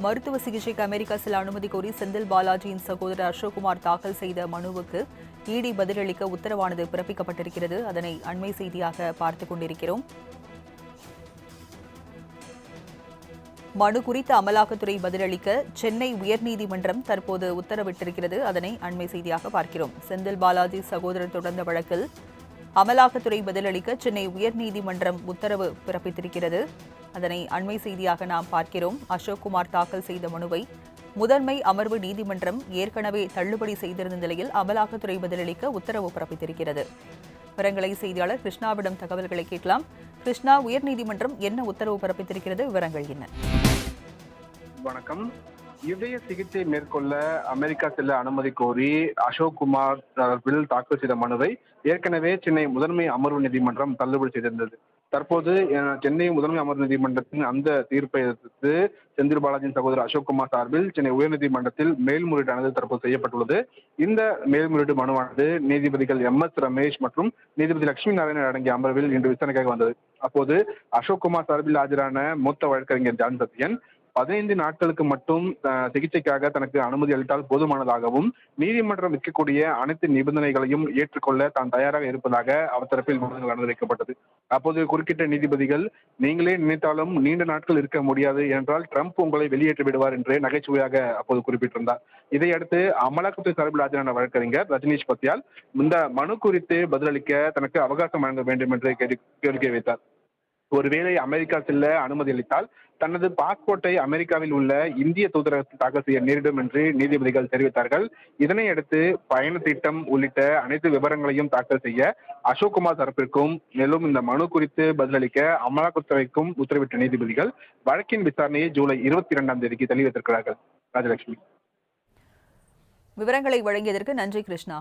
மருத்துவ சிகிச்சைக்கு அமெரிக்கா செல்ல அனுமதி கோரி செந்தில் பாலாஜியின் சகோதரர் அசோக்குமார் தாக்கல் செய்த மனுவுக்கு இடி பதிலளிக்க உத்தரவானது பிறப்பிக்கப்பட்டிருக்கிறது. அதனை அண்மை செய்தியாக பார்த்துக் கொண்டிருக்கிறோம். மனு குறித்து அமலாக்கத்துறை பதிலளிக்க சென்னை உயர்நீதிமன்றம் தற்போது உத்தரவிட்டிருக்கிறது. அதனை அண்மை செய்தியாக பார்க்கிறோம். செந்தில் பாலாஜி சகோதரர் தொடர்ந்த வழக்கில் அமலாக்கத்துறை பதிலளிக்க சென்னை உயர்நீதிமன்றம் உத்தரவு பிறப்பித்திருக்கிறது. அதனை அண்மை செய்தியாக நாம் பார்க்கிறோம். அசோக்குமார் தாக்கல் செய்த மனுவை முதன்மை அமர்வு நீதிமன்றம் ஏற்கனவே தள்ளுபடி செய்திருந்த நிலையில் அமலாக்கத்துறை பதிலளிக்க உத்தரவு பிறப்பித்திருக்கிறது. விவரங்களை செய்தியாளர் கிருஷ்ணாவிடம் தகவல்களை கேட்கலாம். கிருஷ்ணா உயர்நீதிமன்றம் என்ன உத்தரவு பிறப்பித்திருக்கிறது? விவரங்கள் என்ன? வணக்கம். இதய சிகிச்சை மேற்கொள்ள அமெரிக்கா செல்ல அனுமதி கோரி அசோக் குமார் தரப்பில் தாக்கல் செய்த மனுவை ஏற்கனவே சென்னை முதன்மை அமர்வு நீதிமன்றம் தள்ளுபடி செய்திருந்தது. தற்போது சென்னை முதன்மை அமர்வு நீதிமன்றத்தின் அந்த தீர்ப்பை எதிர்த்து செந்தில் பாலாஜியின் சகோதரர் அசோக் குமார் சார்பில் சென்னை உயர்நீதிமன்றத்தில் மேல்முறையீடானது தற்போது செய்யப்பட்டுள்ளது. இந்த மேல்முறையீடு மனுவானது நீதிபதிகள் எம் எஸ் ரமேஷ் மற்றும் நீதிபதி லட்சுமி நாராயணன் அடங்கிய அமர்வில் இன்று விசாரணைக்காக வந்தது. அப்போது அசோக் குமார் சார்பில் ஆஜரான மூத்த வழக்கறிஞர் ஜான் சத்யன் பதினைந்து நாட்களுக்கு மட்டும் சிகிச்சைக்காக தனக்கு அனுமதி அளித்தால் போதுமானதாகவும் நீதிமன்றம் விற்கக்கூடிய அனைத்து நிபந்தனைகளையும் ஏற்றுக்கொள்ள தான் தயாராக இருப்பதாக அவர் தரப்பில் மனுவில் அனுமதிக்கப்பட்டது. அப்போது குறுக்கிட்ட நீதிபதிகள் நீங்களே நினைத்தாலும் நீண்ட நாட்கள் இருக்க முடியாது என்றால் ட்ரம்ப் உங்களை வெளியேற்றி விடுவார் என்று நகைச்சுவையாக அப்போது குறிப்பிட்டிருந்தார். இதையடுத்து அமலாக்கத்துறை சார்பில் ஆஜரான வழக்கறிஞர் ரஜினீஷ் பத்தியால் இந்த மனு குறித்து பதிலளிக்க தனக்கு அவகாசம் வழங்க வேண்டும் என்று கேள்வி- வைத்தார் ஒருவேளை அமெரிக்கா செல்ல அனுமதி அளித்தால் தனது பாஸ்போர்ட்டை அமெரிக்காவில் உள்ள இந்திய தூதரகத்தில் தாக்கல் செய்ய நேரிடும் என்று நீதிபதிகள் தெரிவித்தார்கள். இதனையடுத்து பயண திட்டம் உள்ளிட்ட அனைத்து விவரங்களையும் தாக்கல் செய்ய அசோக்குமார் தரப்பிற்கும் மேலும் இந்த மனு குறித்து பதிலளிக்க அமலாக்கத்துறைக்கும் உத்தரவிட்ட நீதிபதிகள் வழக்கின் விசாரணையை ஜூலை இருபத்தி இரண்டாம் தேதிக்கு தள்ளி வைத்திருக்கிறார்கள் ராஜலட்சுமி. விவரங்களை வழங்கியதற்கு நன்றி கிருஷ்ணா.